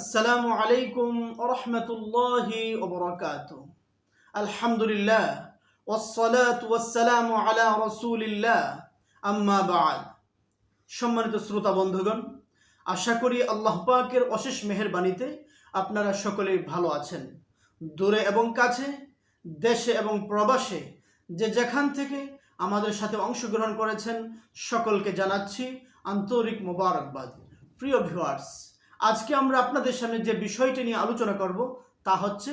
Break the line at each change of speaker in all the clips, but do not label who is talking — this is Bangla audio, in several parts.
আসসালামু আলাইকুম রহমতুল্লাহি ওবরাকাত আলহামদুলিল্লাহ ওসলাত ওয়াসালামু আলা রসুলিল্লাহ। আম্মা বাদ। সম্মানিত শ্রোতা বন্ধুগণ, আশা করি আল্লাহ পাকের অশেষ মেহরবানিতে আপনারা সকলেই ভালো আছেন। দূরে এবং কাছে, দেশে এবং প্রবাসে যে যেখান থেকে আমাদের সাথে অংশগ্রহণ করেছেন, সকলকে জানাচ্ছি আন্তরিক মোবারকবাদ। প্রিয় ভিউয়ার্স আজকে আমরা আপনাদের সামনে যে বিষয়টি নিয়ে আলোচনা করব, তা হচ্ছে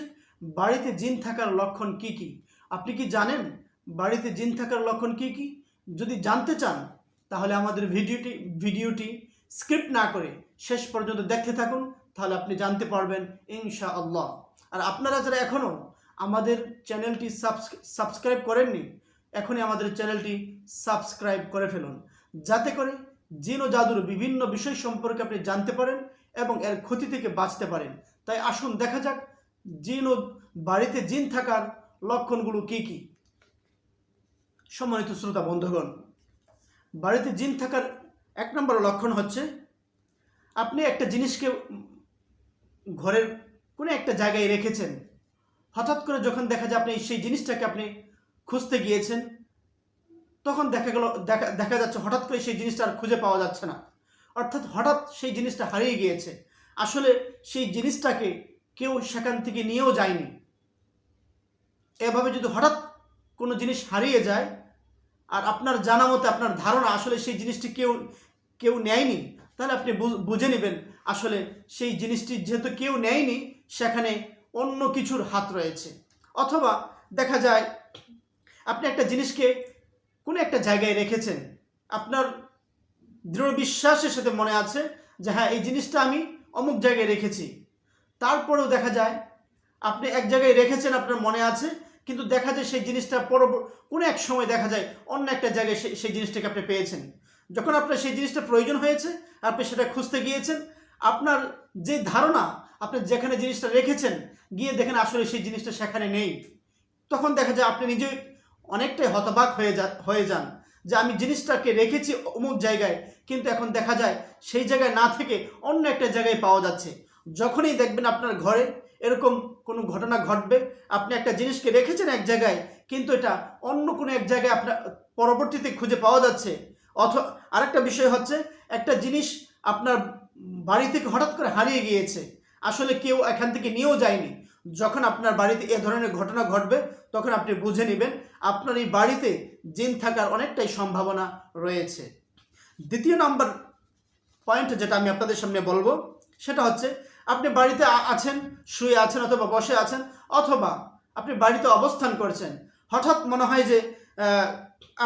বাড়িতে জিন থাকার লক্ষণ কি কি? আপনি কি জানেন বাড়িতে জিন থাকার লক্ষণ কি কি? যদি জানতে চান, তাহলে আমাদের ভিডিওটি ভিডিওটি স্ক্রিপ্ট না করে শেষ পর্যন্ত দেখতে থাকুন, তাহলে আপনি জানতে পারবেন ইনশা আল্লাহ আর আপনারা যারা এখনও আমাদের চ্যানেলটি সাবস্ক্রাইব করেননি, এখনই আমাদের চ্যানেলটি সাবস্ক্রাইব করে ফেলুন। যাতে করে জিন ও জাদুর বিভিন্ন বিষয় সম্পর্কে আপনি জানতে পারেন এবং এর ক্ষতি থেকে বাঁচতে পারেন। তাই আসুন দেখা যাক জিন ও বাড়িতে জিন থাকার লক্ষণগুলো কি কি। সম্মানিত শ্রোতা, বন্ধুগণ, বাড়িতে জিন থাকার এক নম্বর লক্ষণ হচ্ছে আপনি একটা জিনিসকে ঘরের কোনো একটা জায়গায় রেখেছেন। হঠাৎ করে যখন দেখা যায় আপনি সেই জিনিসটাকে আপনি খুঁজতে গিয়েছেন, তখন দেখা গেল, দেখা দেখা যাচ্ছে হঠাৎ করে সেই জিনিসটা আর খুঁজে পাওয়া যাচ্ছে না। অর্থাৎ হঠাৎ সেই জিনিসটা হারিয়ে গিয়েছে। আসলে সেই জিনিসটাকে কেউ সেখান থেকে নিয়েও যায়নি। এভাবে যদি হঠাৎ কোনো জিনিস হারিয়ে যায়, আর আপনার জানা মতে আপনার ধারণা আসলে সেই জিনিসটি কেউ কেউ নেয়নি, তাহলে আপনি বুঝে নেবেন আসলে সেই জিনিসটি যেহেতু কেউ নেয়নি, সেখানে অন্য কিছুর হাত রয়েছে। অথবা দেখা যায়, আপনি একটা জিনিসকে কোনো একটা জায়গায় রেখেছেন, আপনার দৃঢ় বিশ্বাসের সাথে মনে আছে যে হ্যাঁ এই জিনিসটা আমি অমুক জায়গায় রেখেছি। তারপরেও দেখা যায় আপনি এক জায়গায় রেখেছেন আপনার মনে আছে, কিন্তু দেখা যায় সেই জিনিসটা পরব- কোনো এক সময় দেখা যায় অন্য একটা জায়গায় সেই জিনিসটাকে আপনি পেয়েছেন। যখন আপনার সেই জিনিসটা প্রয়োজন হয়েছে, আপনি সেটা খুঁজতে গিয়েছেন, আপনার যে ধারণা, আপনি যেখানে জিনিসটা রেখেছেন, গিয়ে দেখেন আসলে সেই জিনিসটা সেখানে নেই। তখন দেখা যায় আপনি নিজে অনেকটাই হতবাক হয়ে যা, হয়ে যান। যে আমি জিনিসটাকে রেখেছি অমুক জায়গায়, কিন্তু এখন দেখা যায় সেই জায়গায় না থেকে অন্য একটা জায়গায় পাওয়া যাচ্ছে। যখনই দেখবেন আপনার ঘরে এরকম কোনো ঘটনা ঘটবে, আপনি একটা জিনিসকে রেখেছেন এক জায়গায়, কিন্তু এটা অন্য কোনো এক জায়গায় আপনার পরবর্তীতে খুঁজে পাওয়া যাচ্ছে। অথ, আরেকটা বিষয় হচ্ছে, একটা জিনিস আপনার বাড়ি থেকে হঠাৎ করে হারিয়ে গিয়েছে। আসলে কেউ এখান থেকে নিয়েও যায়নি। যখন আপনার বাড়িতে এ ধরনের ঘটনা ঘটবে, তখন আপনি বুঝে নেবেন আপনার এই বাড়িতে জিন থাকার অনেকটাই সম্ভাবনা রয়েছে। দ্বিতীয় নম্বর পয়েন্ট যেটা আমি আপনাদের সামনে বলব, সেটা হচ্ছে আপনি বাড়িতে আছেন, শুয়ে আছেন অথবা বসে আছেন, অথবা আপনি বাড়িতে অবস্থান করছেন, হঠাৎ মনে হয় যে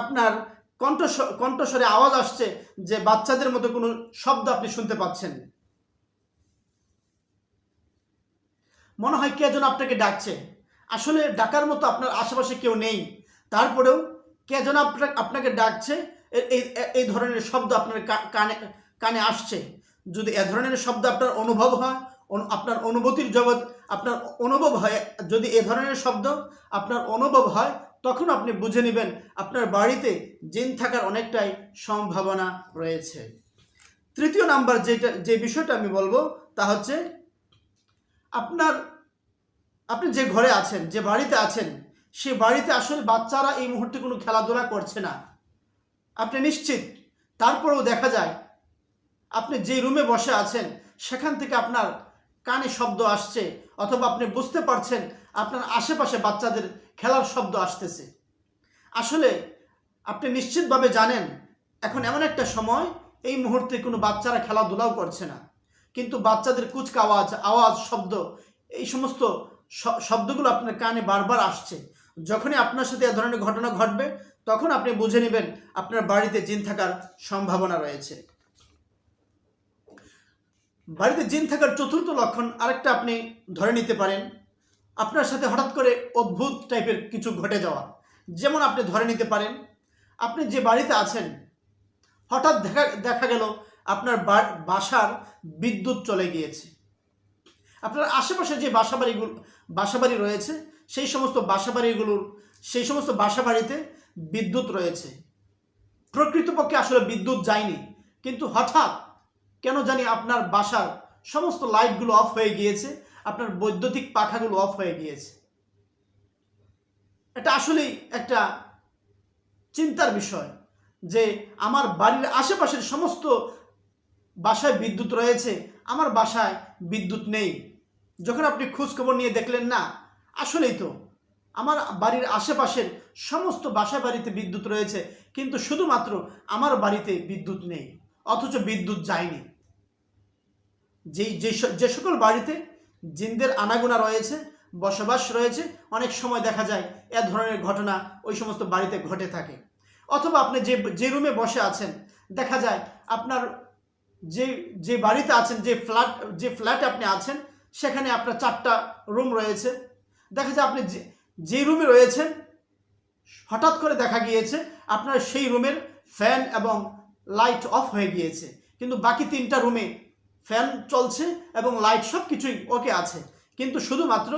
আপনার কণ্ঠস্ব কণ্ঠস্বরে আওয়াজ আসছে যে বাচ্চাদের মতো কোনো শব্দ আপনি শুনতে পাচ্ছেন। মনে হয় কে যেন আপনাকে ডাকছে। আসলে ডাকার মতো আপনার আশেপাশে কেউ নেই। তারপরেও কে যেন আপনাকে ডাকছে এই এই ধরনের শব্দ আপনার কানে কানে আসছে। যদি এ ধরনের শব্দ আপনার অনুভব হয় আপনার অনুভূতির জগৎ, আপনার অনুভব হয়, যদি এ ধরনের শব্দ আপনার অনুভব হয়, তখন আপনি বুঝে নেবেন আপনার বাড়িতে জিন থাকার অনেকটাই সম্ভাবনা রয়েছে। তৃতীয় নাম্বার যেটা, যে বিষয়টা আমি বলব, তা হচ্ছে আপনার আপনি যে ঘরে আছেন, যে বাড়িতে আছেন, সে বাড়িতে আসলে বাচ্চারা এই মুহূর্তে কোনো খেলাধুলা করছে না। আপনি নিশ্চিত? তারপরেও দেখা যায়, আপনি যে রুমে বসে আছেন, সেখান থেকে আপনার কানে শব্দ আসছে, অথবা আপনি বুঝতে পারছেন আপনার আশেপাশে বাচ্চাদের খেলার শব্দ আসতেছে। আসলে আপনি নিশ্চিতভাবে জানেন, এখন এমন একটা সময়, এই মুহূর্তে কোনো বাচ্চারা খেলাধুলাও করছে না। কিন্তু বাচ্চাদের কুচকা আওয়াজ আওয়াজ, শব্দ, এই সমস্ত শব্দগুলো আপনার কানে বারবার আসছে। যখনই আপনার সাথে এ ধরনের ঘটনা ঘটবে, তখন আপনি বুঝে নেবেন আপনার বাড়িতে জিন থাকার সম্ভাবনা রয়েছে। বাড়িতে জিন থাকার চতুর্থ লক্ষণ আরেকটা আপনি ধরে নিতে পারেন। আপনার সাথে হঠাৎ করে অদ্ভুত টাইপের কিছু ঘটে যাওয়া। যেমন আপনি ধরে নিতে পারেন, আপনি যে বাড়িতে আছেন, হঠাৎ দেখা দেখা গেল আপনার বাসার বিদ্যুৎ চলে গিয়েছে। আপনার আশেপাশে যে বাসাবাড়িগুলো, বাসাবাড়ি রয়েছে, সেই সমস্ত বাসাবাড়িগুলোর, সেই সমস্ত বাসাবাড়িতে বিদ্যুৎ রয়েছে। প্রকৃতপক্ষে আসলে বিদ্যুৎ যায়নি, কিন্তু হঠাৎ কেন জানি আপনার বাসার সমস্ত লাইটগুলো অফ হয়ে গিয়েছে, আপনার বৈদ্যুতিক পাখাগুলো অফ হয়ে গিয়েছে। এটা আসলেই একটা চিন্তার বিষয় যে আমার বাড়ির আশেপাশের সমস্ত বাসায় বিদ্যুৎ রয়েছে, আমার বাসায় বিদ্যুৎ নেই। যখন আপনি খোঁজখবর নিয়ে দেখলেন, না, আসলেই তো, আমার বাড়ির আশেপাশের সমস্ত বাসা বাড়িতে বিদ্যুৎ রয়েছে, কিন্তু শুধুমাত্র আমার বাড়িতে বিদ্যুৎ নেই, অথচ বিদ্যুৎ যায়নি। যেই যে সকল বাড়িতে জিনদের আনাগোনা রয়েছে, বসবাস রয়েছে, অনেক সময় দেখা যায় এ ধরনের ঘটনা ওই সমস্ত বাড়িতে ঘটে থাকে। অথবা আপনি যে যে রুমে বসে আছেন, দেখা যায় আপনার যে যে বাড়িতে আছেন, যে ফ্ল্যাট, যে ফ্ল্যাটে আপনি আছেন সেখানে আপনার চারটা রুম রয়েছে। দেখা যায় আপনি যে রুমে রয়েছেন, হঠাৎ করে দেখা গিয়েছে আপনার সেই রুমের ফ্যান এবং লাইট অফ হয়ে গিয়েছে। কিন্তু বাকি তিনটা রুমে ফ্যান চলছে এবং লাইট সব কিছুই ওকে আছে। কিন্তু শুধুমাত্র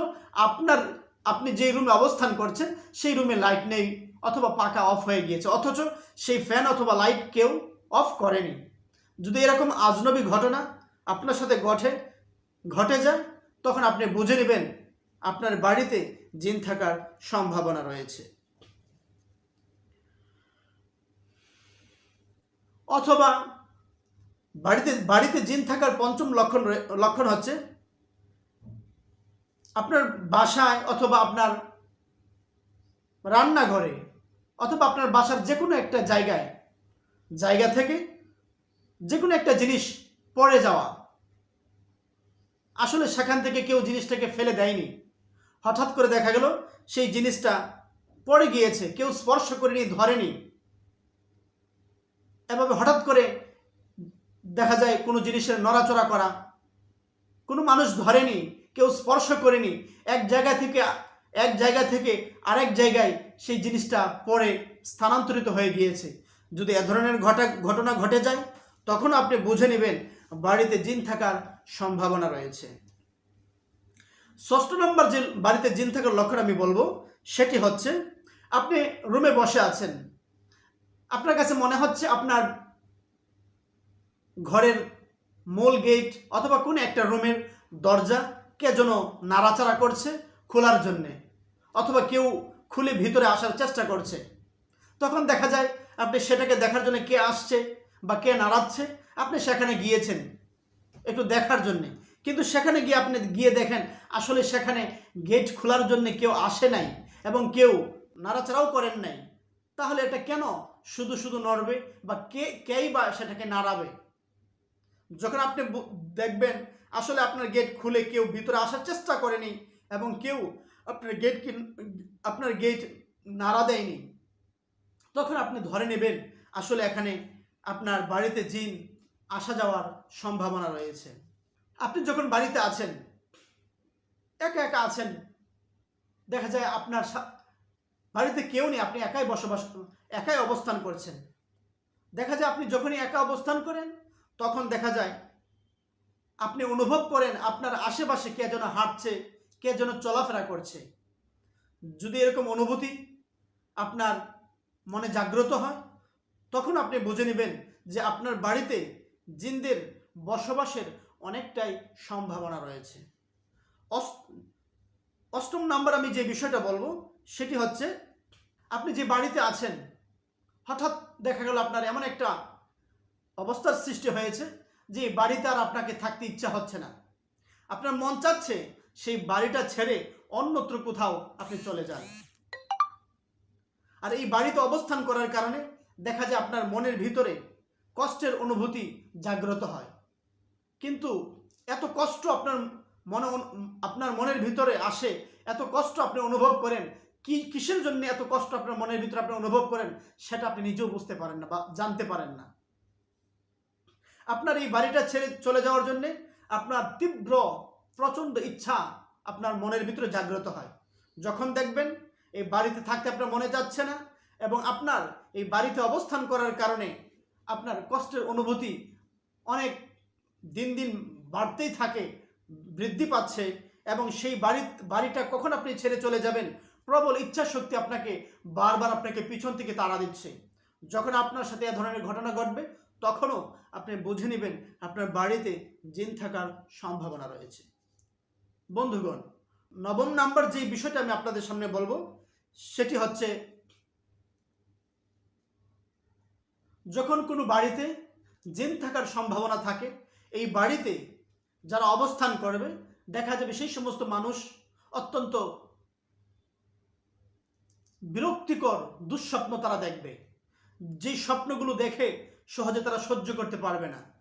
আপনার, আপনি যেই রুমে অবস্থান করছেন, সেই রুমে লাইট নেই অথবা পাকা অফ হয়ে গিয়েছে। অথচ সেই ফ্যান অথবা লাইট কেউ অফ করেনি। যদি এরকম আজনবী ঘটনা আপনার সাথে ঘটে ঘটে যায়, তখন আপনি বুঝে নেবেন আপনার বাড়িতে জিন থাকার সম্ভাবনা রয়েছে। অথবা বাড়িতে বাড়িতে জিন থাকার পঞ্চম লক্ষণ লক্ষণ হচ্ছে আপনার বাসায় অথবা আপনার রান্নাঘরে অথবা আপনার বাসার যে কোনো একটা জায়গায়, জায়গা থেকে যে কোনো একটা জিনিস পড়ে যাওয়া আসলে সেখান থেকে কেউ জিনিসটাকে ফেলে দেয়নি। হঠাৎ করে দেখা গেল, সেই জিনিসটা পড়ে গিয়েছে, কেউ স্পর্শ করেনি, ধরেনি। এভাবে হঠাৎ করে দেখা যায়, কোনো জিনিসের নড়াচড়া করা, কোনো মানুষ ধরেনি, কেউ স্পর্শ করেনি, এক জায়গা থেকে, এক জায়গা থেকে আরেক জায়গায় সেই জিনিসটা পরে স্থানান্তরিত হয়ে গিয়েছে। যদি এ ধরনের ঘটা, ঘটনা ঘটে যায়, তখন আপনি বুঝে নেবেন, বাড়িতে জিন থাকার সম্ভাবনা রয়েছে। ষষ্ঠ নম্বর যে বাড়িতে জিন থাকার লক্ষণ আমি বলব, সেটি হচ্ছে আপনি রুমে বসে আছেন। আপনার কাছে মনে হচ্ছে আপনার ঘরের মূল গেট অথবা কোনো একটা রুমের দরজা কে যেন নাড়াচাড়া করছে খোলার জন্যে অথবা কেউ খুলে ভিতরে আসার চেষ্টা করছে। তখন দেখা যায় আপনি সেটাকে দেখার জন্য কে আসছে বা কে নাড়াচ্ছে, আপনি সেখানে গিয়েছেন। একটু দেখার জন্যে। কিন্তু সেখানে গিয়ে আপনি গিয়ে দেখেন, আসলে সেখানে গেট খোলার জন্য কেউ আসে নাই এবং কেউ নাড়াচাড়াও করেন নাই। তাহলে এটা কেন শুধু শুধু নড়বে বা কে, কেই বা সেটাকে নাড়াবে? যখন আপনি দেখবেন, আসলে আপনার গেট খুলে কেউ ভিতরে আসার চেষ্টা করেনি এবং কেউ আপনার গেট আপনার গেট নাড়া দেয়নি, তখন আপনি ধরে নেবেন, আসলে এখানে আপনার বাড়িতে জিন আসা যাওয়ার সম্ভাবনা রয়েছে। আপনি যখন বাড়িতে আছেন, একা একা আছেন, দেখা যায় আপনার বাড়িতে কেউ নেই, আপনি একাই বসবাস, একাই অবস্থান করছেন। দেখা যায় আপনি যখনই একা অবস্থান করেন, তখন দেখা যায় আপনি অনুভব করেন আপনার আশেপাশে কে যেন হাঁটছে, কে যেন চলাফেরা করছে। যদি এরকম অনুভূতি আপনার মনে জাগ্রত হয়, তখন আপনি বুঝে নেবেন যে আপনার বাড়িতে জিনদের বসবাসের অনেকটাই সম্ভাবনা রয়েছে। অষ্টম নাম্বার আমি যে বিষয়টা বলব, সেটি হচ্ছে আপনি যে বাড়িতে আছেন, হঠাৎ দেখা গেল আপনার এমন একটা অবস্থার সৃষ্টি হয়েছে যে বাড়িতে আর আপনাকে থাকতে ইচ্ছা হচ্ছে না। আপনার মন চাচ্ছে সেই বাড়িটা ছেড়ে অন্যত্র কোথাও আপনি চলে যান। আর এই বাড়িতে অবস্থান করার কারণে দেখা যায় আপনার মনের ভিতরে কষ্টের অনুভূতি জাগ্রত হয়। কিন্তু এত কষ্ট আপনার মনে আপনার মনের ভিতরে আসে, এত কষ্ট আপনি অনুভব করেন, কি কিসের জন্য এত কষ্ট আপনার মনের ভিতরে আপনি অনুভব করেন, সেটা আপনি নিজেও বুঝতে পারেন না বা জানতে পারেন না। আপনার এই বাড়িটা ছেড়ে চলে যাওয়ার জন্যে আপনার তীব্র, প্রচণ্ড ইচ্ছা আপনার মনের ভিতরে জাগ্রত হয়। যখন দেখবেন এই বাড়িতে থাকতে আপনার মনে যাচ্ছে না এবং আপনার এই বাড়িতে অবস্থান করার কারণে আপনার কষ্টের অনুভূতি অনেক দিন দিন বাড়তেই থাকে, বৃদ্ধি পাচ্ছে এবং সেই বাড়ি, বাড়িটা কখন আপনি ছেড়ে চলে যাবেন? প্রবল ইচ্ছা শক্তি আপনাকে বারবার আপনাকে পিছন থেকে তাড়া দিচ্ছে। যখন আপনার সাথে এ ধরনের ঘটনা ঘটবে, তখনও আপনি বুঝে নেবেন আপনার বাড়িতে জিন থাকার সম্ভাবনা রয়েছে। বন্ধুগণ, নবম নাম্বার যে বিষয়টা আমি আপনাদের সামনে বলব, সেটি হচ্ছে যখন কোনো বাড়িতে জিন থাকার সম্ভাবনা থাকে, এই বাড়িতে যারা অবস্থান করবে, দেখা যাবে সেই সমস্ত মানুষ অত্যন্ত বিরক্তিকর, দুঃস্বপ্ন তারা দেখবে। যেই স্বপ্নগুলো দেখে সহজে তারা সহ্য করতে পারবে না।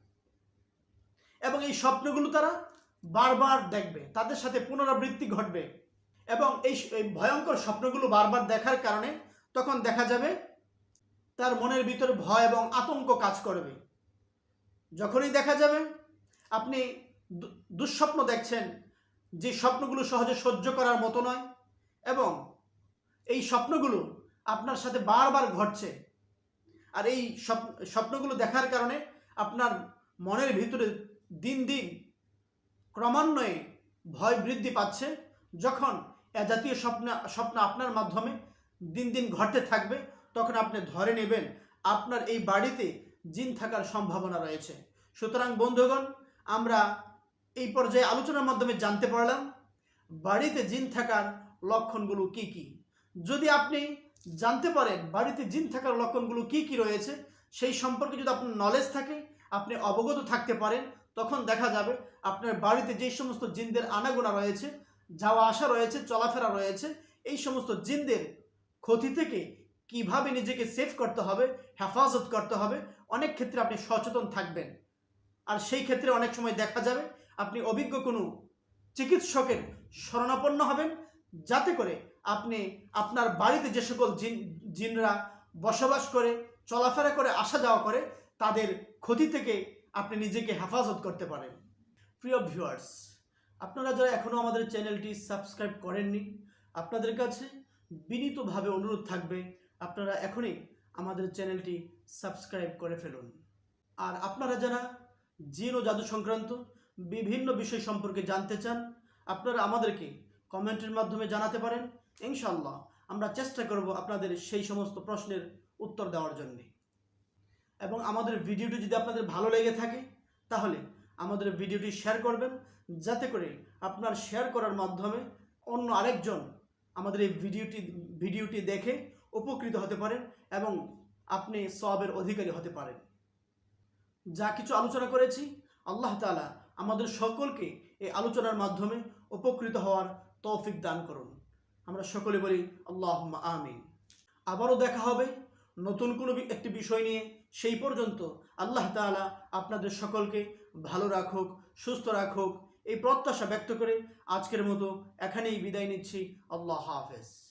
এবং এই স্বপ্নগুলো তারা বারবার দেখবে, তাদের সাথে পুনরাবৃত্তি ঘটবে। এবং এই ভয়ঙ্কর স্বপ্নগুলো বারবার দেখার কারণে তখন দেখা যাবে তার মনের ভিতরে ভয় এবং আতঙ্ক কাজ করবে। যখনই দেখা যাবে, আপনি দুঃস্বপ্ন দেখছেন যে স্বপ্নগুলো সহজে সহ্য করার মতো নয় এবং এই স্বপ্নগুলো আপনার সাথে বারবার ঘটছে। আর এই স্বপ্নগুলো দেখার কারণে আপনার মনের ভিতরে দিন দিন ক্রমান্বয়ে ভয় বৃদ্ধি পাচ্ছে যখন এ জাতীয় স্বপ্ন স্বপ্ন আপনার মাধ্যমে দিন দিন ঘটতে থাকবে। তখন আপনি ধরে নেবেন আপনার এই বাড়িতে জিন থাকার সম্ভাবনা রয়েছে। সুতরাং বন্ধুগণ, আমরা এই পর্যায়ে আলোচনার মাধ্যমে জানতে পারলাম, বাড়িতে জিন থাকার লক্ষণগুলো কি কি? যদি আপনি জানতে পারেন বাড়িতে জিন থাকার লক্ষণগুলো কি কি রয়েছে, সেই সম্পর্কে যদি আপনার নলেজ থাকে, আপনি অবগত থাকতে পারেন, তখন দেখা যাবে আপনার বাড়িতে যে সমস্ত জিনদের আনাগোনা রয়েছে যাওয়া আসা রয়েছে, চলাফেরা রয়েছে, এই সমস্ত জিনদের ক্ষতি থেকে কীভাবে নিজেকে সেভ করতে হবে, হেফাজত করতে হবে, অনেক ক্ষেত্রে আপনি সচেতন থাকবেন। আর সেই ক্ষেত্রে অনেক সময় দেখা যাবে আপনি অভিজ্ঞ কোনো চিকিৎসকের শরণাপন্ন হবেন, যাতে করে আপনি আপনার বাড়িতে যে সকল জিন জিনরা বসবাস করে, চলাফেরা করে, আসা যাওয়া করে, তাদের ক্ষতি থেকে আপনি নিজেকে হেফাজত করতে পারেন। প্রিয় ভিউয়ার্স আপনারা যারা এখনও আমাদের চ্যানেলটি সাবস্ক্রাইব করেননি, আপনাদের কাছে বিনীতভাবে অনুরোধ থাকবে আপনারা এখনই আমাদের চ্যানেলটি সাবস্ক্রাইব করে ফেলুন। আর আপনারা যারা জিন ও জাদু সংক্রান্ত বিভিন্ন বিষয় সম্পর্কে জানতে চান, আপনারা আমাদেরকে কমেন্টের মাধ্যমে জানাতে পারেন। ইনশাল্লাহ আমরা চেষ্টা করব আপনাদের সেই সমস্ত প্রশ্নের উত্তর দেওয়ার জন্য। এবং আমাদের ভিডিওটি যদি আপনাদের ভালো লেগে থাকে, তাহলে আমাদের ভিডিওটি শেয়ার করবেন, যাতে করে আপনার শেয়ার করার মাধ্যমে অন্য আরেকজন আমাদের এই ভিডিওটি ভিডিওটি দেখে উপকৃত হতে পারেন এবং আপনি সবের অধিকারী হতে পারেন। যা কিছু আলোচনা করেছি, আল্লাহ তাআলা আমাদের সকলকে এই আলোচনার মাধ্যমে উপকৃত হওয়ার তৌফিক দান করুন। আমরা সকলে বলি আল্লাহ আমিন। আবারও দেখা হবে নতুন কোনো একটি বিষয় নিয়ে। সেই পর্যন্ত আল্লাহ তাআলা আপনাদের সকলকে ভালো রাখুক, সুস্থ রাখুক। এই প্রত্যাশা ব্যক্ত করে আজকের মতো এখানেই বিদায় নিচ্ছি। আল্লাহ হাফেজ।